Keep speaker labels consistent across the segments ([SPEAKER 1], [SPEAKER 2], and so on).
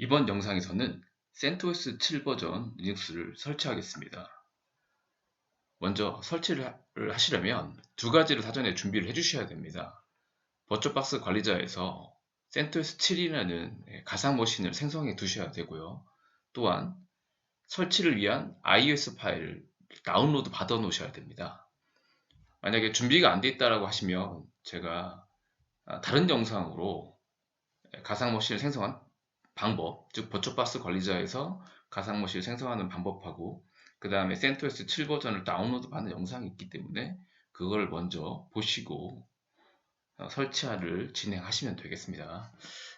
[SPEAKER 1] 이번 영상에서는 CentOS 7 버전 리눅스를 설치하겠습니다. 먼저 설치를 하- 하시려면 두 가지를 사전에 준비를 해주셔야 됩니다. 버추박스 관리자에서 CentOS 7이라는 가상 머신을 생성해 두셔야 되고요. 또한 설치를 위한 iOS 파일을 다운로드 받아 놓으셔야 됩니다. 만약에 준비가 안 돼 있다라고 하시면 제가 아, 다른 영상으로 가상 머신을 생성한 방법, 즉 버추박스 관리자에서 가상 머신을 생성하는 방법하고 그 다음에 CentOS 7 버전을 다운로드 받는 영상이 있기 때문에 그걸 먼저 보시고 어, 설치를 진행하시면 되겠습니다.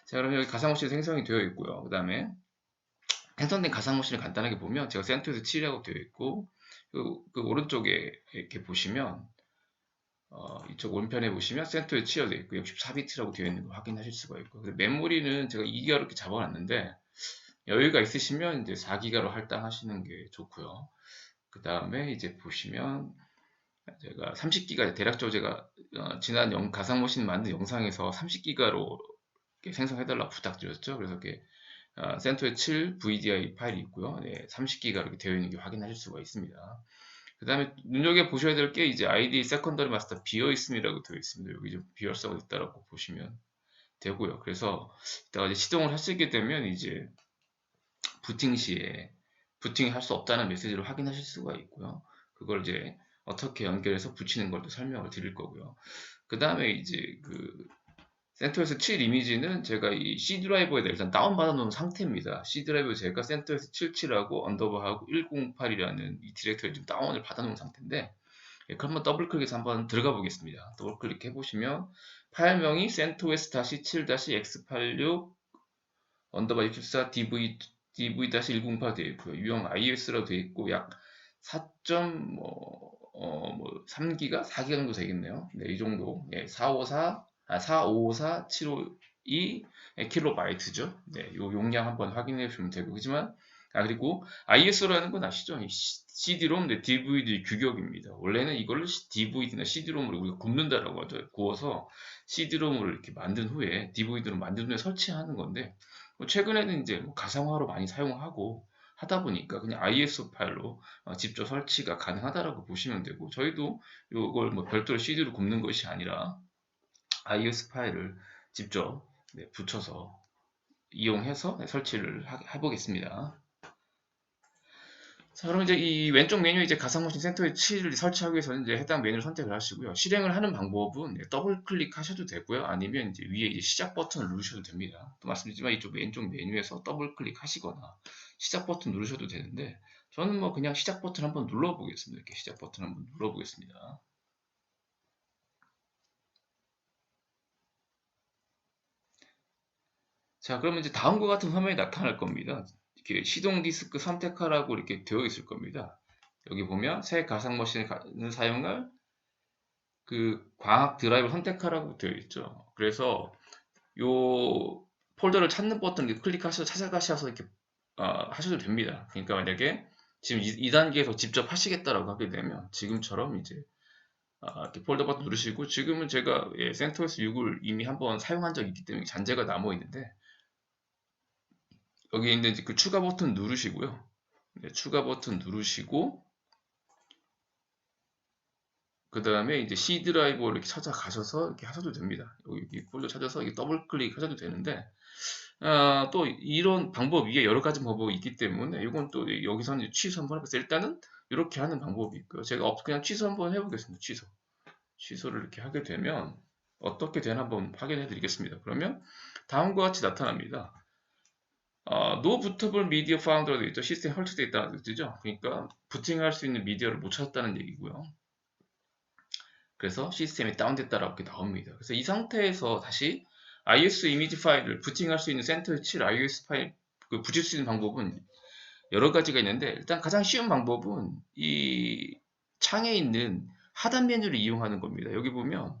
[SPEAKER 1] 자, 그럼 여기 가상 머신 생성이 되어 있고요. 그 다음에 생성된 가상 머신을 간단하게 보면 제가 CentOS 7이라고 되어 있고 그, 그 오른쪽에 이렇게 보시면 어, 이쪽 오른편에 보시면 센터에 치어되어 있고 64비트라고 되어 있는 거 확인하실 수가 있고 메모리는 제가 2기가로 이렇게 잡아놨는데 여유가 있으시면 이제 4기가로 할당하시는 게 좋고요. 그 다음에 이제 보시면 제가 30기가 대략적으로 제가 어, 지난 영, 가상 머신 만든 영상에서 30기가로 생성해달라고 부탁드렸죠. 그래서 이렇게 어, 센터에 7 VDI 파일이 있고요. 네, 30기가 이렇게 되어 있는 게 확인하실 수가 있습니다. 그 다음에 눈여겨 보셔야 될 게 이제 ID 세컨더리 마스터 비어 있음이라고 되어 있습니다. 여기 좀 비어성이 있다라고 보시면 되고요. 그래서 이따가 이제 시동을 하시게 되면 이제 부팅 시에 부팅이 할 수 없다는 메시지를 확인하실 수가 있고요. 그걸 이제 어떻게 연결해서 붙이는 걸도 설명을 드릴 거고요. 그 다음에 이제 그 센터에서 7 이미지는 제가 이 C 드라이버에다 일단 다운받아 놓은 상태입니다. C 드라이버 제가 센터에서 77하고 언더바하고 108이라는 이 디렉터리 좀 다운을 받아 놓은 상태인데 예, 그럼 한번 더블 클릭해서 한번 들어가 보겠습니다. 더블 클릭해 보시면 파일명이 CentOS-7-x86 언더바 64 DV DV-108 되어 있고요. 유형 iOS라고 되어 있고 약 4.3 뭐, 어, 뭐 3기가 4기가 정도 되겠네요. 네, 이 정도. 예, 454 아, 4554 752 킬로바이트죠. 네, 요 용량 한번 확인해 보시면 되고 그지만 아 그리고 iOS라는 건 아시죠? 이 CD-ROM, 네, DVD 규격입니다. 원래는 이걸 DVD나 CD-ROM으로 우리가 굽는다라고 하죠. 구워서 CD-ROM을 이렇게 만든 후에 DVD로 만든 후에 설치하는 건데 뭐 최근에는 이제 뭐 가상화로 많이 사용하고 하다 보니까 그냥 ISO 파일로 어, 직접 설치가 가능하다라고 보시면 되고 저희도 이걸 뭐 별도로 CD로 굽는 것이 아니라 iOS 파일을 직접 네, 붙여서 이용해서 네, 설치를 하, 해보겠습니다. 자, 그럼 이제 이 왼쪽 메뉴 이제 가상머신 센터에 7을 설치하기 위해서는 이제 해당 메뉴를 선택을 하시고요. 실행을 하는 방법은 네, 더블 클릭하셔도 되고요. 아니면 이제 위에 이제 시작 버튼을 누르셔도 됩니다. 또 말씀드리지만 이쪽 왼쪽 메뉴에서 더블 클릭하시거나 시작 버튼 누르셔도 되는데 저는 뭐 그냥 시작 버튼 한번 눌러보겠습니다. 이렇게 시작 버튼 한번 눌러보겠습니다. 자, 그러면 이제 다음과 같은 화면이 나타날 겁니다. 이렇게 시동 디스크 선택하라고 이렇게 되어 있을 겁니다. 여기 보면 새 가상 머신을 사용할 그 광학 드라이브 선택하라고 되어 있죠. 그래서 요 폴더를 찾는 버튼을 클릭하셔서 찾아가셔서 이렇게 어, 하셔도 됩니다. 그러니까 만약에 지금 이, 이, 단계에서 직접 하시겠다라고 하게 되면 지금처럼 이제 어, 이렇게 폴더 버튼 누르시고 지금은 제가 예, 센터에서 6을 이미 한번 사용한 적이 있기 때문에 잔재가 남아 있는데 여기 있는 그 추가 버튼 누르시고요. 네, 추가 버튼 누르시고 그 다음에 이제 C 드라이버를 이렇게 찾아가셔서 이렇게 하셔도 됩니다. 여기 폴더 찾아서 이렇게 더블 클릭 하셔도 되는데 아, 또 이런 방법 위에 여러 가지 방법이 있기 때문에 이건 또 여기서는 취소 한번 해보세요. 일단은 이렇게 하는 방법이 있고요. 제가 그냥 취소 한번 해보겠습니다. 취소. 취소를 이렇게 하게 되면 어떻게 되나 한번 확인해 드리겠습니다. 그러면 다음과 같이 나타납니다. 어, no bootable media found라고 되어 있죠. 시스템 헐트되어 있다는 뜻이죠. 그러니까 부팅할 수 있는 미디어를 못 찾았다는 얘기고요. 그래서 시스템이 다운됐다라고 이렇게 나옵니다. 그래서 이 상태에서 다시 iOS 이미지 파일을 부팅할 수 있는 센터 7 iOS 파일 그 붙일 수 있는 방법은 여러 가지가 있는데 일단 가장 쉬운 방법은 이 창에 있는 하단 메뉴를 이용하는 겁니다. 여기 보면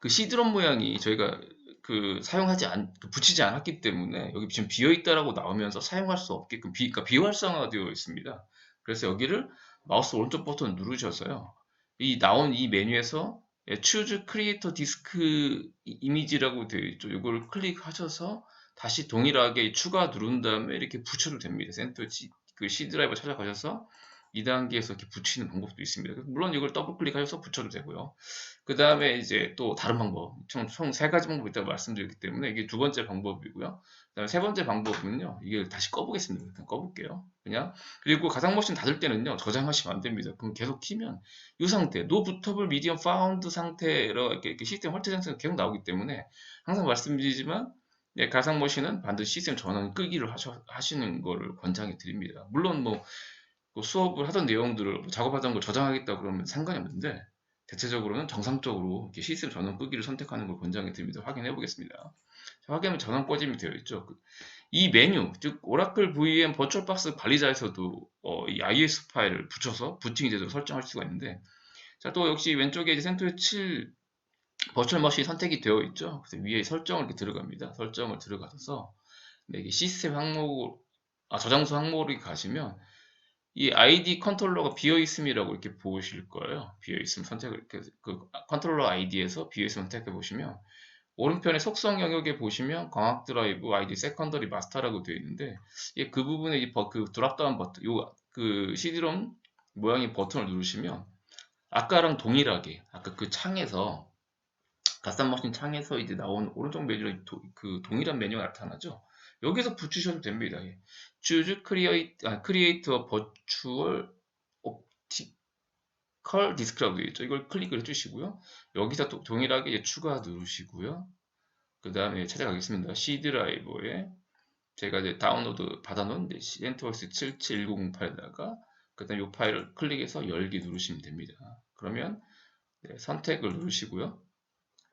[SPEAKER 1] 그 C드럼 모양이 저희가 그 사용하지 않, 그 붙이지 않았기 때문에 여기 지금 비어 있다라고 나오면서 사용할 수 없게끔 비, 그러니까 비활성화가 되어 있습니다. 그래서 여기를 마우스 오른쪽 버튼 누르셔서요. 이 나온 이 메뉴에서 Choose Creator Disk Image라고 되어 있죠. 이걸 클릭하셔서 다시 동일하게 추가 누른 다음에 이렇게 붙여도 됩니다. 센터 C, 그 C 드라이버 찾아가셔서 2단계에서 이렇게 붙이는 방법도 있습니다. 물론 이걸 더블 클릭하셔서 붙여도 되고요. 그 다음에 이제 또 다른 방법, 총 세 가지 방법이 있다고 말씀드렸기 때문에 이게 두 번째 방법이고요. 그 다음에 세 번째 방법은요, 이게 다시 꺼보겠습니다. 일단 꺼볼게요. 그냥. 그리고 가상 머신 닫을 때는요, 저장하시면 안 됩니다. 그럼 계속 키면 이 상태, no bootable medium found 상태로 이렇게, 이렇게 시스템 헐트 장치가 계속 나오기 때문에 항상 말씀드리지만 네, 가상 머신은 반드시 시스템 전원 끄기를 하셔, 하시는 거를 권장해 드립니다. 물론 뭐, 그 수업을 하던 내용들을 작업하던 걸 저장하겠다 그러면 상관이 없는데 대체적으로는 정상적으로 이렇게 시스템 전원 끄기를 선택하는 걸 권장해 드립니다. 확인해 보겠습니다. 자, 확인하면 전원 꺼짐이 되어 있죠. 그, 이 메뉴, 즉 오라클 VM 버추얼박스 관리자에서도 어, 이 IS 파일을 붙여서 부팅이 되도록 설정할 수가 있는데 자, 또 역시 왼쪽에 이제 센토의 7 버추얼 머신이 선택이 되어 있죠. 그래서 위에 설정을 이렇게 들어갑니다. 설정을 들어가서 네, 시스템 항목, 아, 저장소 항목을 가시면 이 ID 컨트롤러가 비어 있음이라고 이렇게 보실 거예요. 비어 있음 선택을 그, 그 컨트롤러 ID에서 비어 있음 선택해 보시면 오른편에 속성 영역에 보시면 광학 드라이브 아이디 세컨더리 마스터라고 되어 있는데 예, 그 부분에 이 버, 그 드랍다운 버튼 요그 CD롬 모양의 버튼을 누르시면 아까랑 동일하게 아까 그 창에서 가산 머신 창에서 이제 나온 오른쪽 메뉴로 그 동일한 메뉴가 나타나죠. 여기서 붙이셔도 됩니다. 예. choose create, 아, create a virtual optical disk라고 되어 있죠. 이걸 클릭을 해주시고요. 여기서 또 동일하게 추가 누르시고요. 그 다음에 찾아가겠습니다. C 드라이버에 제가 이제 다운로드 받아놓은 CentOS 77108에다가 그 다음에 이 파일을 클릭해서 열기 누르시면 됩니다. 그러면 네, 선택을 누르시고요.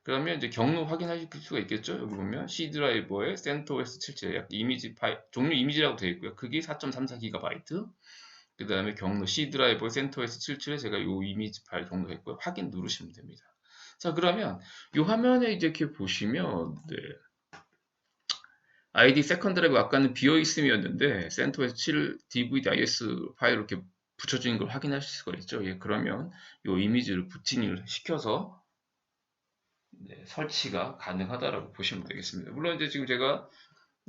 [SPEAKER 1] 그러면 이제 경로 확인하실 수가 있겠죠. 여기 보면 C 드라이버에 CentOS 77 이미지 파일 종류 이미지라고 되어 있고요. 크기 4.34GB. 그 다음에 경로 C 드라이버 CentOS 77에 제가 이 이미지 파일 경로 했고요. 확인 누르시면 됩니다. 자 그러면 이 화면에 이제 이렇게 보시면 네. ID 세컨 드라이브 아까는 비어 있음이었는데 CentOS 7 DVD-IS 파일 이렇게 붙여진 걸 확인하실 수가 있죠. 예, 그러면 이 이미지를 부팅을 시켜서 네, 설치가 가능하다라고 보시면 되겠습니다. 물론 이제 지금 제가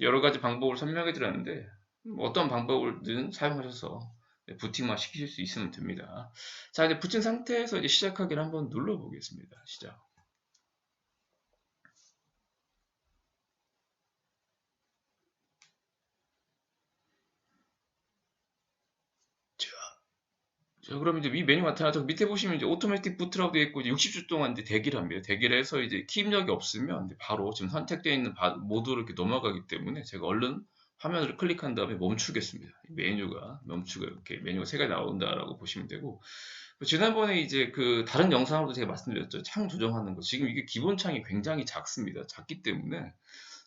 [SPEAKER 1] 여러 가지 방법을 설명해 드렸는데 뭐 어떤 방법을든 사용하셔서 네, 부팅만 시키실 수 있으면 됩니다. 자, 이제 붙인 상태에서 이제 시작하기를 한번 눌러 보겠습니다. 시작. 자, 그럼 이제 위 메뉴 나타나죠. 밑에 보시면 이제 오토매틱 부트라고 되어 있고 60초 동안 이제 대기를 합니다. 대기를 해서 이제 키 입력이 없으면 바로 지금 선택되어 있는 모드로 이렇게 넘어가기 때문에 제가 얼른 화면을 클릭한 다음에 멈추겠습니다. 메뉴가 멈추고 이렇게 메뉴가 세 가지 나온다라고 보시면 되고 지난번에 이제 그 다른 영상으로도 제가 말씀드렸죠. 창 조정하는 거. 지금 이게 기본 창이 굉장히 작습니다. 작기 때문에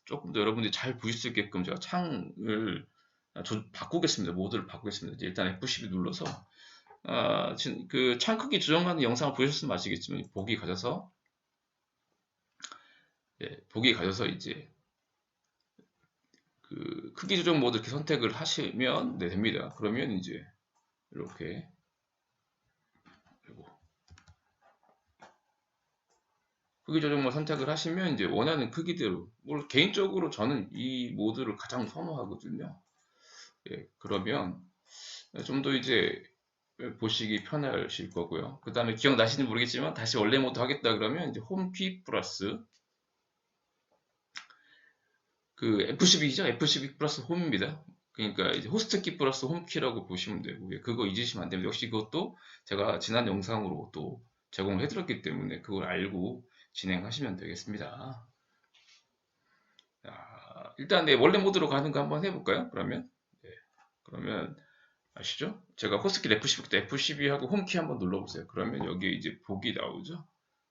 [SPEAKER 1] 조금 더 여러분들이 잘 보실 수 있게끔 제가 창을 바꾸겠습니다. 모드를 바꾸겠습니다. 일단 F12 눌러서 어, 그 창 크기 조정하는 영상을 보셨으면 아시겠지만 보기 가져서 예, 보기 가져서 이제 그 크기 조정 모드 이렇게 선택을 하시면 네, 됩니다. 그러면 이제 이렇게 그리고 크기 조정 모드 선택을 하시면 이제 원하는 크기대로 물 개인적으로 저는 이 모드를 가장 선호하거든요. 예, 그러면 좀 더 이제 보시기 편하실 거고요. 그 다음에 기억나시는지 모르겠지만 다시 원래 모드 하겠다 그러면 이제 홈키 플러스 그 F12죠. F12 플러스 홈입니다. 그러니까 이제 호스트키 플러스 홈키라고 보시면 되고 그거 잊으시면 안 됩니다. 역시 그것도 제가 지난 영상으로 또 제공을 해드렸기 때문에 그걸 알고 진행하시면 되겠습니다. 자, 일단 네, 원래 모드로 가는 거 한번 해볼까요? 그러면 네, 그러면 아시죠? 제가 호스키 F12부터 F12 하고 홈키 한번 눌러보세요. 그러면 여기 이제 보기 나오죠?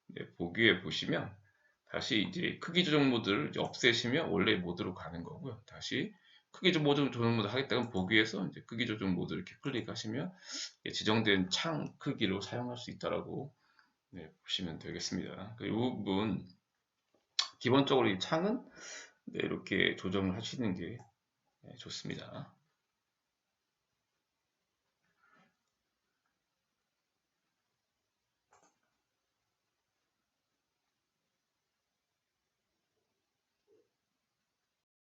[SPEAKER 1] 네, 보기에 보시면 다시 이제 크기 조정 모드를 없애시면 원래 모드로 가는 거고요. 다시 크기 조정 모드 하겠다면 보기에서 이제 크기 조정 모드 이렇게 클릭하시면 지정된 창 크기로 사용할 수 있다라고 네, 보시면 되겠습니다. 그이 부분 기본적으로 이 창은 네, 이렇게 조정을 하시는 게 네, 좋습니다.